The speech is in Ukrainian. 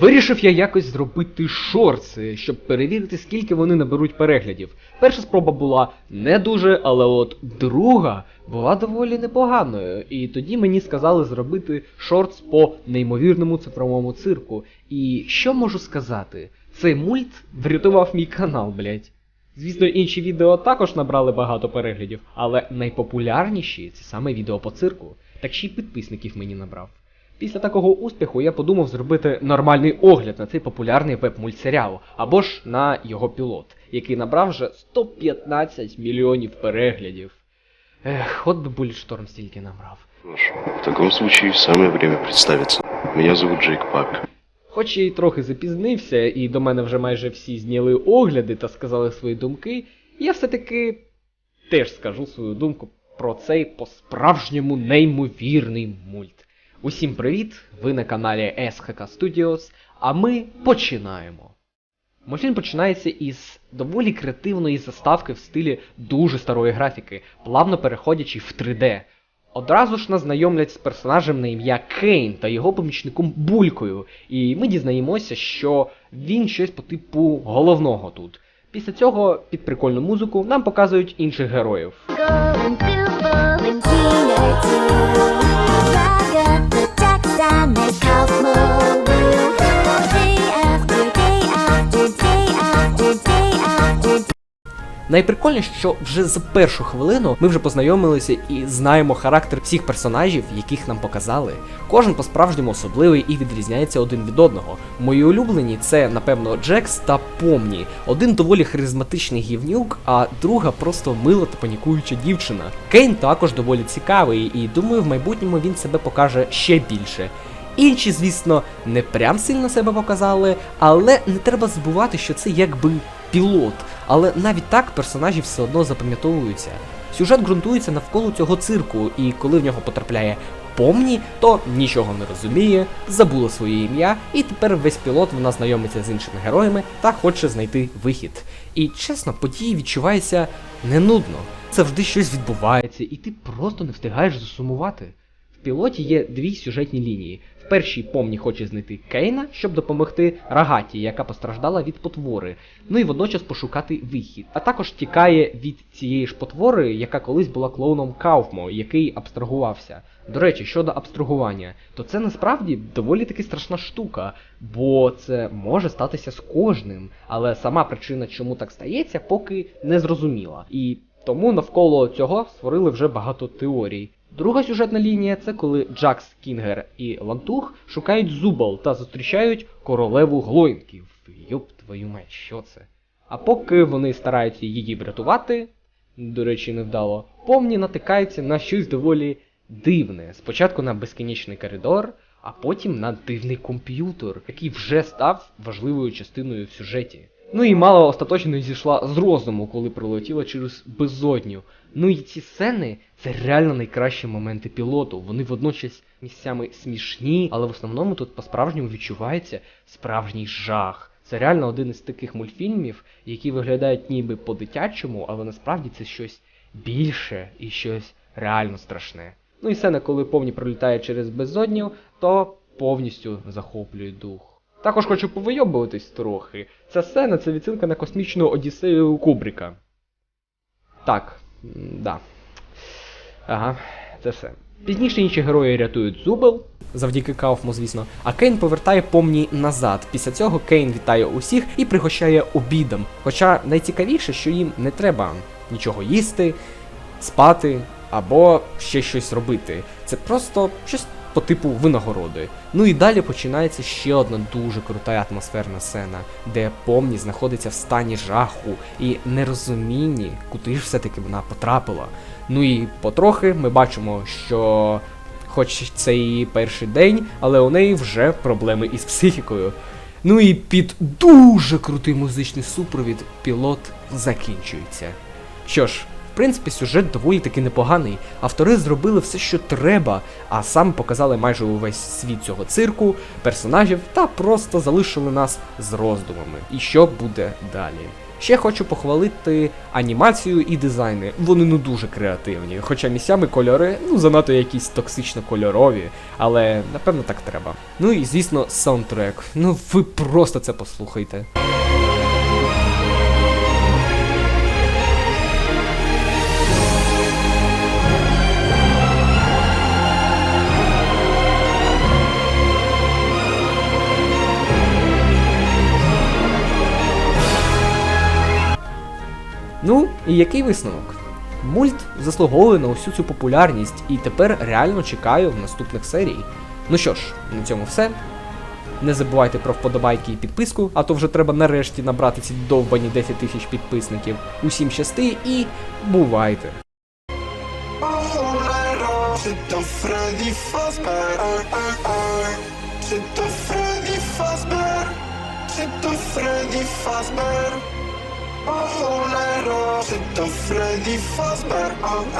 Вирішив я якось зробити шорти, щоб перевірити, скільки вони наберуть переглядів. Перша спроба була не дуже, але от друга була доволі непоганою. І тоді мені сказали зробити шортс по неймовірному цифровому цирку. І що можу сказати? Цей мульт врятував мій канал, блять. Звісно, інші відео також набрали багато переглядів, але найпопулярніші це саме відео по цирку. Так ще й підписників мені набрав. Після такого успіху я подумав зробити нормальний огляд на цей популярний веб-мультсеріал, або ж на його пілот, який набрав вже 115 мільйонів переглядів. Ех, от би Буллітшторм стільки набрав. Ну в таком случае самое время представиться. Меня зовут Джейк Пак. Хоч я й трохи запізнився, і до мене вже майже всі зняли огляди та сказали свої думки, я все-таки теж скажу свою думку про цей по-справжньому неймовірний мульт. Усім привіт! Ви на каналі SHK Studios, а ми починаємо. Мультфільм починається із доволі креативної заставки в стилі дуже старої графіки, плавно переходячи в 3D. Одразу ж нас знайомлять з персонажем на ім'я Кейн та його помічником Булькою, і ми дізнаємося, що він щось по типу головного тут. Після цього під прикольну музику нам показують інших героїв. Going through Найприкольніше, що вже за першу хвилину ми вже познайомилися і знаємо характер всіх персонажів, яких нам показали. Кожен по-справжньому особливий і відрізняється один від одного. Мої улюблені це, напевно, Джекс та Помні. Один доволі харизматичний гівнюк, а друга просто мила та панікуюча дівчина. Кейн також доволі цікавий, і думаю, в майбутньому він себе покаже ще більше. Інші, звісно, не прям сильно себе показали, але не треба забувати, що це якби пілот. Але навіть так персонажі все одно запам'ятовуються. Сюжет ґрунтується навколо цього цирку, і коли в нього потрапляє помні, то нічого не розуміє, забула своє ім'я, і тепер весь пілот вона знайомиться з іншими героями та хоче знайти вихід. І чесно, події відчуваються не нудно. Завжди щось відбувається, і ти просто не встигаєш засумувати. Пілоті є дві сюжетні лінії. В першій помні хоче знайти Кейна, щоб допомогти Рагаті, яка постраждала від потвори, ну і водночас пошукати вихід. А також тікає від цієї ж потвори, яка колись була клоуном Кауфмо, який абстрагувався. До речі, щодо абстрагування, то це насправді доволі таки страшна штука, бо це може статися з кожним, але сама причина, чому так стається, поки не зрозуміла. І тому навколо цього створили вже багато теорій. Друга сюжетна лінія це коли Джакс Кінгер і Лантух шукають зубал та зустрічають королеву глоїнків. Йоп твою мать, що це? А поки вони стараються її врятувати, до речі, невдало, повні натикаються на щось доволі дивне. Спочатку на безкінечний коридор, а потім на дивний комп'ютер, який вже став важливою частиною в сюжеті. Ну і мало остаточно зійшла з розуму, коли пролетіла через безодню. Ну і ці сцени це реально найкращі моменти пілоту. Вони водночас місцями смішні, але в основному тут по-справжньому відчувається справжній жах. Це реально один із таких мультфільмів, які виглядають ніби по-дитячому, але насправді це щось більше і щось реально страшне. Ну і сцена, коли повні пролітає через безодню, то повністю захоплює дух. Також хочу повийобуватись трохи. Ця сцена це відсилка на космічну Одіссею Кубрика. Так, да. Ага, це все. Пізніше інші герої рятують Зубел, завдяки Кауфму, звісно, а Кейн повертає помні назад. Після цього Кейн вітає усіх і пригощає обідом. Хоча найцікавіше, що їм не треба нічого їсти, спати або ще щось робити. Це просто щось по типу винагороди. Ну і далі починається ще одна дуже крута атмосферна сцена, де помні знаходиться в стані жаху і нерозумінні, куди ж все-таки вона потрапила. Ну і потрохи ми бачимо, що хоч це її перший день, але у неї вже проблеми із психікою. Ну і під дуже крутий музичний супровід пілот закінчується. Що ж, принципі, сюжет доволі таки непоганий. Автори зробили все, що треба, а саме показали майже увесь світ цього цирку, персонажів та просто залишили нас з роздумами. І що буде далі? Ще хочу похвалити анімацію і дизайни. Вони ну дуже креативні, хоча місцями кольори ну занадто якісь токсично кольорові, але напевно так треба. Ну і звісно, саундтрек. Ну ви просто це послухайте. Ну, і який висновок? Мульт заслуговує на усю цю популярність і тепер реально чекаю в наступних серій. Ну що ж, на цьому все. Не забувайте про вподобайки і підписку, а то вже треба нарешті набрати ці довбані 10 тисяч підписників. Усім щасти і бувайте! Freddy Fazbear Ho un errore, se long, sitter Freddy Fazbear, I'm